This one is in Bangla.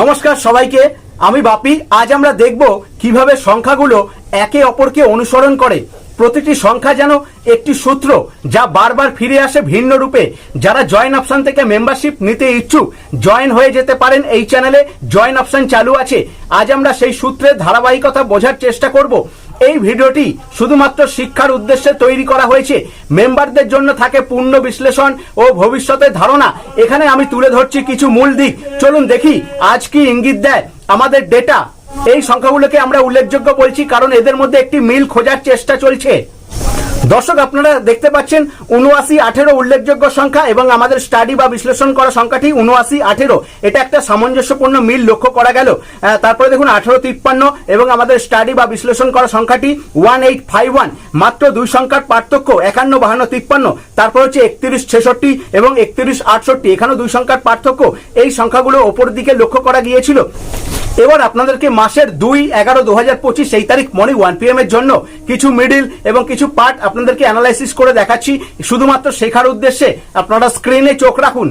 নমস্কার সবাইকে, আমি বাপি। আজ আমরা দেখব কীভাবে সংখ্যাগুলো একে অপরকে অনুসরণ করে। প্রতিটি সংখ্যা যেন একটি সূত্র যা বারবার ফিরে আসে ভিন্ন রূপে। যারা জয়েন অপশান থেকে মেম্বারশিপ নিতে ইচ্ছুক জয়েন হয়ে যেতে পারেন এই চ্যানেলে জয়েন অপশান চালু আছে। আজ আমরা সেই সূত্রের ধারাবাহিকতা বোঝার চেষ্টা করব। এই ভিডিওটি শুধুমাত্র শিক্ষার উদ্দেশ্যে তৈরি করা হয়েছে। মেম্বারদের জন্য থাকে পূর্ণ বিশ্লেষণ ও ভবিষ্যতের ধারণা। এখানে আমি তুলে ধরছি কিছু মূল দিক। চলুন দেখি, আজ কি ইঙ্গিত দেয় আমাদের ডেটা এই সংখ্যাগুলোকে আমরা উল্লেখযোগ্য বলছি কারণ এদের মধ্যে একটি মিল খোঁজার চেষ্টা চলছে। দর্শক, আপনারা দেখতে পাচ্ছেন উনআশি আঠেরো উল্লেখযোগ্য সংখ্যা এবং আমাদের স্টাডি বা বিশ্লেষণ করা সংখ্যাটি উনআশি আঠেরো। এটা একটা সামঞ্জস্যপূর্ণ মিল লক্ষ্য করা গেল। তারপরে দেখুন, আঠেরো তিপ্পান্ন এবং আমাদের স্টাডি বা বিশ্লেষণ করা সংখ্যাটি ওয়ান এইট ফাইভ ওয়ান। মাত্র দুই সংখ্যার পার্থক্য, একান্ন, বাহান্ন, তিপ্পান্ন। তারপর হচ্ছে একত্রিশ, ছেষট্টি এবং একত্রিশ, আটষট্টি। এখানেও দুই সংখ্যার পার্থক্য। এই সংখ্যাগুলো ওপর দিকে লক্ষ্য করা গিয়েছিল। এবার আপনাদেরকে মাসের দুই এগারো দু হাজার পঁচিশ সেই তারিখ মর্নিং ওয়ান পি এর জন্য কিছু মিডিল এবং কিছু পার্ট আপনাদেরকে অ্যানালাইসিস করে দেখাচ্ছি। শুধুমাত্র শেখার উদ্দেশ্যে আপনারা স্ক্রিনে চোখ রাখুন।